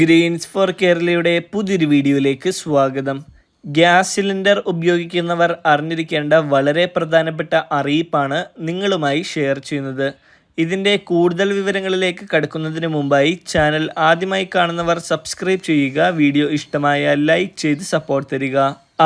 Green's four കേരളയുടെ പുതിയൊരു വീഡിയോയിലേക്ക് സ്വാഗതം. ഗ്യാസ് സിലിണ്ടർ ഉപയോഗിക്കുന്നവർ അറിഞ്ഞിരിക്കേണ്ട വളരെ പ്രധാനപ്പെട്ട അറിയിപ്പാണ് നിങ്ങളുമായി ഷെയർ ചെയ്യുന്നത്. ഇതിന്റെ കൂടുതൽ വിവരങ്ങളിലേക്ക് കടക്കുന്നതിന് മുമ്പായി ചാനൽ ആദ്യമായി കാണുന്നവർ സബ്സ്ക്രൈബ് ചെയ്യുക വീഡിയോ ഇഷ്ടമായ ലൈക്ക് ചെയ്ത് സപ്പോർട്ട് തരിക.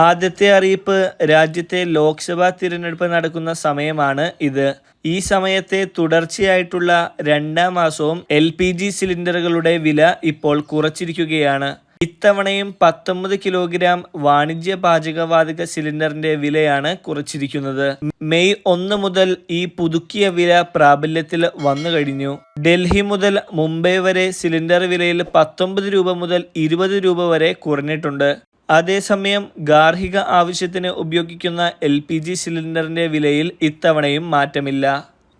ആദ്യത്തെ അറിയിപ്പ് രാജ്യത്തെ ലോക്സഭാ തിരഞ്ഞെടുപ്പ് നടക്കുന്ന സമയമാണ് ഇത്. ഈ സമയത്തെ തുടർച്ചയായിട്ടുള്ള രണ്ടാം മാസവും എൽ പി ജി സിലിണ്ടറുകളുടെ വില ഇപ്പോൾ കുറച്ചിരിക്കുകയാണ്. ഇത്തവണയും പത്തൊമ്പത് കിലോഗ്രാം വാണിജ്യ പാചകവാതക സിലിണ്ടറിന്റെ വിലയാണ് കുറച്ചിരിക്കുന്നത്. മെയ് ഒന്ന് മുതൽ ഈ പുതുക്കിയ വില പ്രാബല്യത്തിൽ വന്നു കഴിഞ്ഞു. ഡൽഹി മുതൽ മുംബൈ വരെ സിലിണ്ടർ വിലയിൽ പത്തൊമ്പത് രൂപ മുതൽ ഇരുപത് രൂപ വരെ കുറഞ്ഞിട്ടുണ്ട്. അതേസമയം ഗാർഹിക ആവശ്യത്തിന് ഉപയോഗിക്കുന്ന എൽ പി ജി സിലിണ്ടറിന്റെ വിലയിൽ ഇത്തവണയും മാറ്റമില്ല.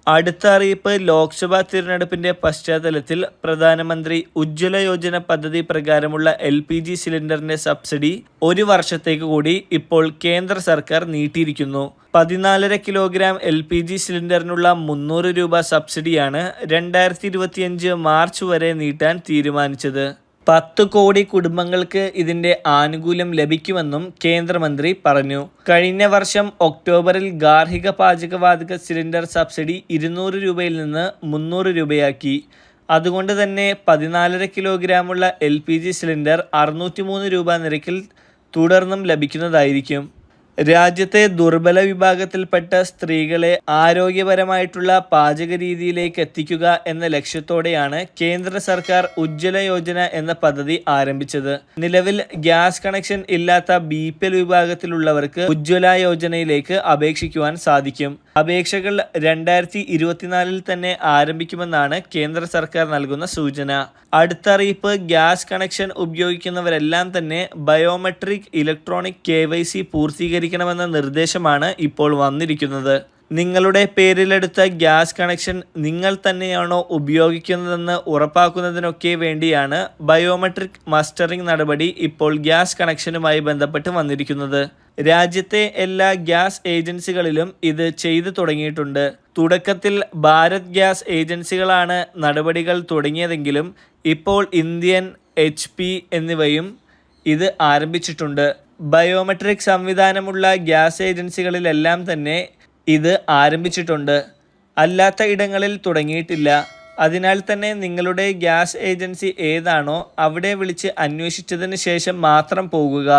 അടുത്ത അറിയിപ്പ് ലോക്സഭാ തിരഞ്ഞെടുപ്പിന്റെ പശ്ചാത്തലത്തിൽ പ്രധാനമന്ത്രി ഉജ്ജ്വല യോജന പദ്ധതി പ്രകാരമുള്ള എൽ പി ജി സിലിണ്ടറിന്റെ സബ്സിഡി ഒരു വർഷത്തേക്ക് കൂടി ഇപ്പോൾ കേന്ദ്ര സർക്കാർ നീട്ടിയിരിക്കുന്നു. പതിനാലര കിലോഗ്രാം എൽ പി ജി സിലിണ്ടറിനുള്ള മുന്നൂറ് രൂപ സബ്സിഡിയാണ് രണ്ടായിരത്തി മാർച്ച് വരെ നീട്ടാൻ തീരുമാനിച്ചത്. പത്ത് കോടി കുടുംബങ്ങൾക്ക് ഇതിന്റെ ആനുകൂല്യം ലഭിക്കുമെന്നും കേന്ദ്രമന്ത്രി പറഞ്ഞു. കഴിഞ്ഞ വർഷം ഒക്ടോബറിൽ ഗാർഹിക പാചകവാതക സിലിണ്ടർ സബ്സിഡി ഇരുന്നൂറ് രൂപയിൽ നിന്ന് മുന്നൂറ് രൂപയാക്കി. അതുകൊണ്ട് തന്നെ പതിനാലര കിലോഗ്രാമുള്ള എൽ പി ജി സിലിണ്ടർ അറുന്നൂറ്റി മൂന്ന് രൂപ നിരക്കിൽ തുടർന്നും ലഭിക്കുന്നതായിരിക്കും. രാജ്യത്തെ ദുർബല വിഭാഗത്തിൽപ്പെട്ട സ്ത്രീകളെ ആരോഗ്യപരമായിട്ടുള്ള പാചക രീതിയിലേക്ക് എത്തിക്കുക എന്ന ലക്ഷ്യത്തോടെയാണ് കേന്ദ്ര സർക്കാർ ഉജ്ജ്വല യോജന എന്ന പദ്ധതി ആരംഭിച്ചത്. നിലവിൽ ഗ്യാസ് കണക്ഷൻ ഇല്ലാത്ത ബി വിഭാഗത്തിലുള്ളവർക്ക് ഉജ്ജ്വല യോജനയിലേക്ക് അപേക്ഷിക്കുവാൻ സാധിക്കും. അപേക്ഷകൾ രണ്ടായിരത്തി ഇരുപത്തിനാലിൽ തന്നെ ആരംഭിക്കുമെന്നാണ് കേന്ദ്ര സർക്കാർ നൽകുന്ന സൂചന. അടുത്ത അറിയിപ്പ് ഗ്യാസ് കണക്ഷൻ ഉപയോഗിക്കുന്നവരെല്ലാം തന്നെ ബയോമെട്രിക് ഇലക്ട്രോണിക് കെ പൂർത്തീകരിക്കണമെന്ന നിർദ്ദേശമാണ് ഇപ്പോൾ വന്നിരിക്കുന്നത്. നിങ്ങളുടെ പേരിലെടുത്ത ഗ്യാസ് കണക്ഷൻ നിങ്ങൾ തന്നെയാണോ ഉപയോഗിക്കുന്നതെന്ന് ഉറപ്പാക്കുന്നതിനൊക്കെ വേണ്ടിയാണ് ബയോമെട്രിക് മസ്റ്ററിംഗ് നടപടി ഇപ്പോൾ ഗ്യാസ് കണക്ഷനുമായി ബന്ധപ്പെട്ട് വന്നിരിക്കുന്നത്. രാജ്യത്തെ എല്ലാ ഗ്യാസ് ഏജൻസികളിലും ഇത് ചെയ്തു തുടങ്ങിയിട്ടുണ്ട്. തുടക്കത്തിൽ ഭാരത് ഗ്യാസ് ഏജൻസികളാണ് നടപടികൾ തുടങ്ങിയതെങ്കിലും ഇപ്പോൾ ഇന്ത്യൻ എച്ച് പി എന്നിവയും ഇത് ആരംഭിച്ചിട്ടുണ്ട്. ബയോമെട്രിക് സംവിധാനമുള്ള ഗ്യാസ് ഏജൻസികളിലെല്ലാം തന്നെ ഇത് ആരംഭിച്ചിട്ടുണ്ട്. അല്ലാത്ത ഇടങ്ങളിൽ തുടങ്ങിയിട്ടില്ല. അതിനാൽ തന്നെ നിങ്ങളുടെ ഗ്യാസ് ഏജൻസി ഏതാണോ അവിടെ വിളിച്ച് അന്വേഷിച്ചതിന് ശേഷം മാത്രം പോകുക.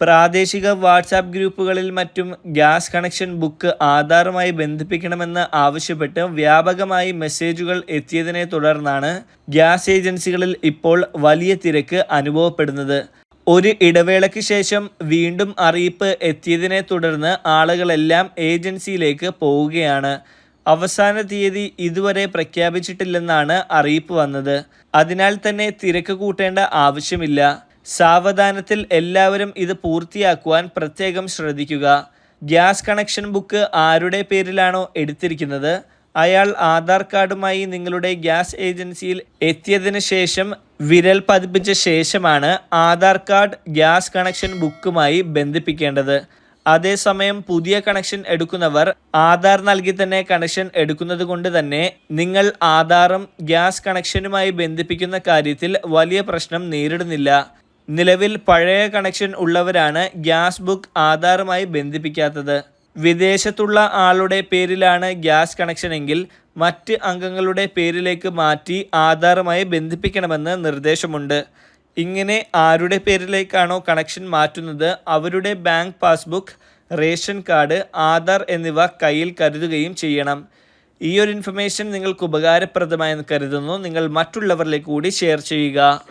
പ്രാദേശിക വാട്സാപ്പ് ഗ്രൂപ്പുകളിൽ മറ്റും ഗ്യാസ് കണക്ഷൻ ബുക്ക് ആധാറുമായി ബന്ധിപ്പിക്കണമെന്ന് ആവശ്യപ്പെട്ട് വ്യാപകമായി മെസ്സേജുകൾ എത്തിയതിനെ തുടർന്നാണ് ഗ്യാസ് ഏജൻസികളിൽ ഇപ്പോൾ വലിയ തിരക്ക് അനുഭവപ്പെടുന്നത്. ഒരു ഇടവേളയ്ക്ക് ശേഷം വീണ്ടും അറിയിപ്പ് എത്തിയതിനെ തുടർന്ന് ആളുകളെല്ലാം ഏജൻസിയിലേക്ക് പോവുകയാണ്. അവസാന തീയതി ഇതുവരെ പ്രഖ്യാപിച്ചിട്ടില്ലെന്നാണ് അറിയിപ്പ് വന്നത്. അതിനാൽ തന്നെ തിരക്ക് കൂട്ടേണ്ട ആവശ്യമില്ല. സാവധാനത്തിൽ എല്ലാവരും ഇത് പൂർത്തിയാക്കുവാൻ പ്രത്യേകം ശ്രദ്ധിക്കുക. ഗ്യാസ് കണക്ഷൻ ബുക്ക് ആരുടെ പേരിലാണോ എടുത്തിരിക്കുന്നത്? അയാൾ ആധാർ കാർഡുമായി നിങ്ങളുടെ ഗ്യാസ് ഏജൻസിയിൽ എത്തിയതിനു ശേഷം വിരൽ പതിപ്പിച്ച ശേഷമാണ് ആധാർ കാർഡ് ഗ്യാസ് കണക്ഷൻ ബുക്കുമായി ബന്ധിപ്പിക്കേണ്ടത്. അതേസമയം പുതിയ കണക്ഷൻ എടുക്കുന്നവർ ആധാർ നൽകി തന്നെ കണക്ഷൻ എടുക്കുന്നത് കൊണ്ട് തന്നെ നിങ്ങൾ ആധാറും ഗ്യാസ് കണക്ഷനുമായി ബന്ധിപ്പിക്കുന്ന കാര്യത്തിൽ വലിയ പ്രശ്നം നേരിടുന്നില്ല. നിലവിൽ പഴയ കണക്ഷൻ ഉള്ളവരാണ് ഗ്യാസ് ബുക്ക് ആധാറുമായി ബന്ധിപ്പിക്കാത്തത്. വിദേശത്തുള്ള ആളുടെ പേരിലാണ് ഗ്യാസ് കണക്ഷൻ എങ്കിൽ മറ്റ് അംഗങ്ങളുടെ പേരിലേക്ക് മാറ്റി ആധാറുമായി ബന്ധിപ്പിക്കണമെന്ന് നിർദ്ദേശമുണ്ട്. ഇങ്ങനെ ആരുടെ പേരിലേക്കാണോ കണക്ഷൻ മാറ്റുന്നത് അവരുടെ bank passbook ration card Aadhaar എന്നിവ കയ്യിൽ കരുതുകയും ചെയ്യണം. ഈ ഒരു ഇൻഫർമേഷൻ നിങ്ങൾക്ക് ഉപകാരപ്രദമായെന്ന് കരുതുന്നു. നിങ്ങൾ മറ്റുള്ളവരിലേക്ക് കൂടി ഷെയർ ചെയ്യുക.